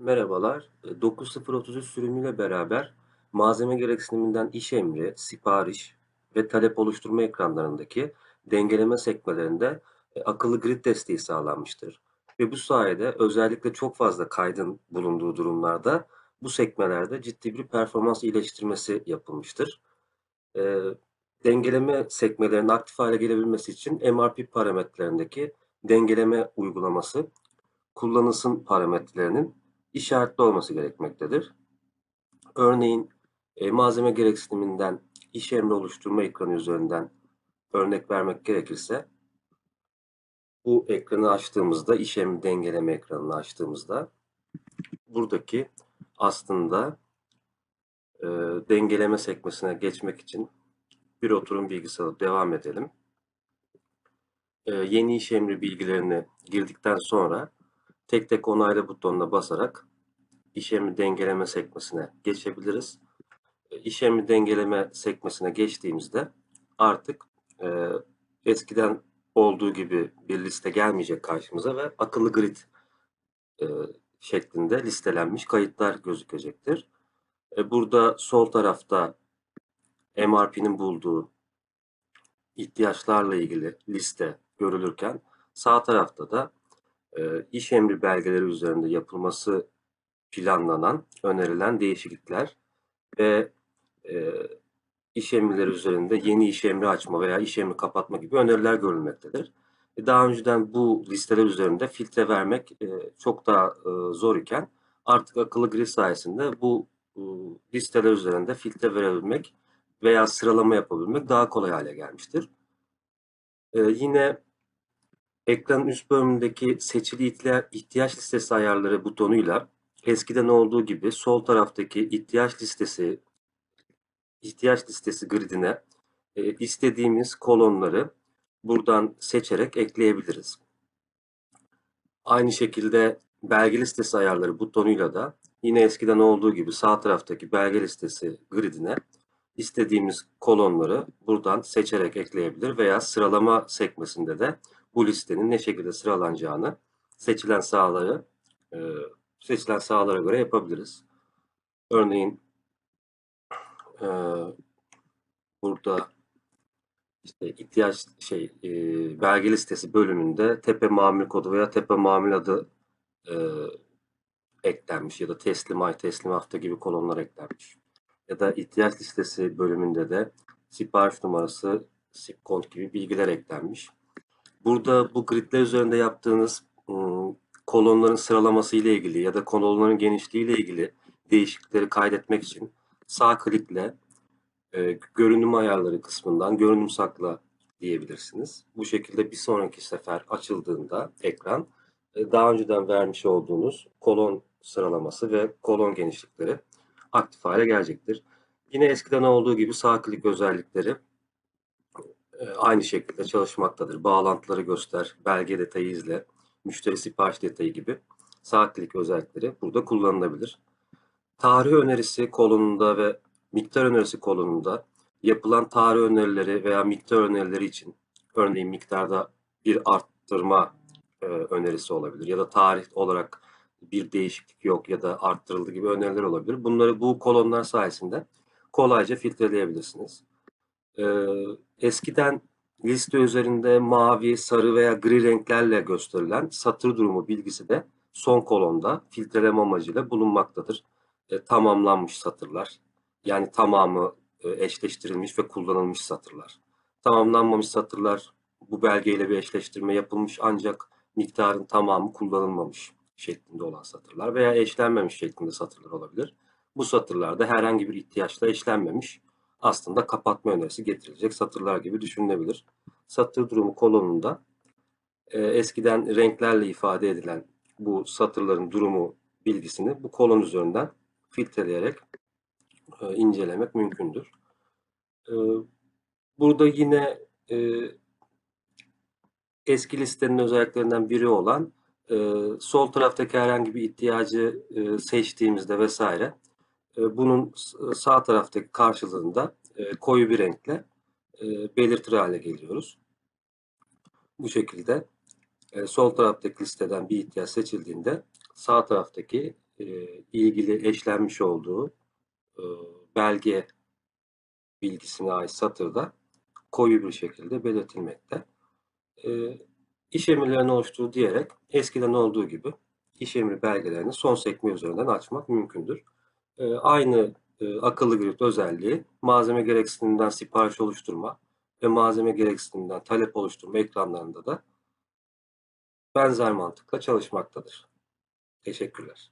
Merhabalar. E, 9033 sürümüyle beraber malzeme gereksiniminden iş emri, sipariş ve talep oluşturma ekranlarındaki dengeleme sekmelerinde e, akıllı grid desteği sağlanmıştır. Ve bu sayede özellikle çok fazla kaydın bulunduğu durumlarda bu sekmelerde ciddi bir performans iyileştirmesi yapılmıştır. E, dengeleme sekmelerinin aktif hale gelebilmesi için MRP parametrelerindeki dengeleme uygulaması kullanılsın parametrelerinin işaretli olması gerekmektedir. Örneğin e, malzeme gereksiniminden iş emri oluşturma ekranı üzerinden örnek vermek gerekirse bu ekranı açtığımızda iş emri dengeleme ekranını açtığımızda buradaki aslında e, dengeleme sekmesine geçmek için bir oturum bilgisi devam edelim. E, yeni iş emri bilgilerini girdikten sonra tek tek onayla butonuna basarak işemi dengeleme sekmesine geçebiliriz. E, işemi dengeleme sekmesine geçtiğimizde artık e, eskiden olduğu gibi bir liste gelmeyecek karşımıza ve akıllı grid e, şeklinde listelenmiş kayıtlar gözükecektir. E, burada sol tarafta MRP'nin bulduğu ihtiyaçlarla ilgili liste görülürken sağ tarafta da e, iş emri belgeleri üzerinde yapılması planlanan, önerilen değişiklikler ve e, iş emirleri üzerinde yeni iş emri açma veya iş emri kapatma gibi öneriler görülmektedir. E, daha önceden bu listeler üzerinde filtre vermek e, çok daha e, zor iken artık akıllı grid sayesinde bu e, listeler üzerinde filtre verebilmek veya sıralama yapabilmek daha kolay hale gelmiştir. E, yine Ekranın üst bölümündeki seçili ihtiyaç listesi ayarları butonuyla eskiden olduğu gibi sol taraftaki ihtiyaç listesi ihtiyaç listesi gridine e, istediğimiz kolonları buradan seçerek ekleyebiliriz. Aynı şekilde belge listesi ayarları butonuyla da yine eskiden olduğu gibi sağ taraftaki belge listesi gridine istediğimiz kolonları buradan seçerek ekleyebilir veya sıralama sekmesinde de bu listenin ne şekilde sıralanacağını seçilen sahaları e, seçilen sahalara göre yapabiliriz. Örneğin e, burada işte ihtiyaç şey e, belge listesi bölümünde tepe mamül kodu veya tepe mamül adı e, eklenmiş ya da teslim ay, teslim hafta gibi kolonlar eklenmiş. Ya da ihtiyaç listesi bölümünde de sipariş numarası, sip kont gibi bilgiler eklenmiş. Burada bu gridler üzerinde yaptığınız ıı, kolonların sıralaması ile ilgili ya da kolonların genişliği ile ilgili değişiklikleri kaydetmek için sağ klikle e, görünüm ayarları kısmından görünüm sakla diyebilirsiniz. Bu şekilde bir sonraki sefer açıldığında ekran e, daha önceden vermiş olduğunuz kolon sıralaması ve kolon genişlikleri aktif hale gelecektir. Yine eskiden olduğu gibi sağ klik özellikleri aynı şekilde çalışmaktadır. Bağlantıları göster, belge detayı izle, müşteri sipariş detayı gibi sağ klik özellikleri burada kullanılabilir. Tarih önerisi kolonunda ve miktar önerisi kolonunda yapılan tarih önerileri veya miktar önerileri için örneğin miktarda bir arttırma e, önerisi olabilir ya da tarih olarak bir değişiklik yok ya da arttırıldı gibi öneriler olabilir. Bunları bu kolonlar sayesinde kolayca filtreleyebilirsiniz. Ee, eskiden liste üzerinde mavi, sarı veya gri renklerle gösterilen satır durumu bilgisi de son kolonda filtreleme amacıyla bulunmaktadır. E, tamamlanmış satırlar, yani tamamı e, eşleştirilmiş ve kullanılmış satırlar. Tamamlanmamış satırlar bu belgeyle bir eşleştirme yapılmış ancak miktarın tamamı kullanılmamış şeklinde olan satırlar veya eşlenmemiş şeklinde satırlar olabilir. Bu satırlarda herhangi bir ihtiyaçla eşlenmemiş aslında kapatma önerisi getirilecek satırlar gibi düşünülebilir. Satır durumu kolonunda e, eskiden renklerle ifade edilen bu satırların durumu bilgisini bu kolon üzerinden filtreleyerek e, incelemek mümkündür. E, burada yine e, eski listenin özelliklerinden biri olan e, sol taraftaki herhangi bir ihtiyacı e, seçtiğimizde vesaire e, bunun sağ taraftaki karşılığında e, koyu bir renkle e, belirtir hale geliyoruz. Bu şekilde sol taraftaki listeden bir ihtiyaç seçildiğinde sağ taraftaki e, ilgili eşlenmiş olduğu e, belge bilgisine ait satırda koyu bir şekilde belirtilmekte. E, iş emirlerini oluştur diyerek eskiden olduğu gibi iş emri belgelerini son sekme üzerinden açmak mümkündür. E, aynı e, akıllı grid özelliği malzeme gereksiniminden sipariş oluşturma ve malzeme gereksiniminden talep oluşturma ekranlarında da benzer mantıkla çalışmaktadır. Teşekkürler.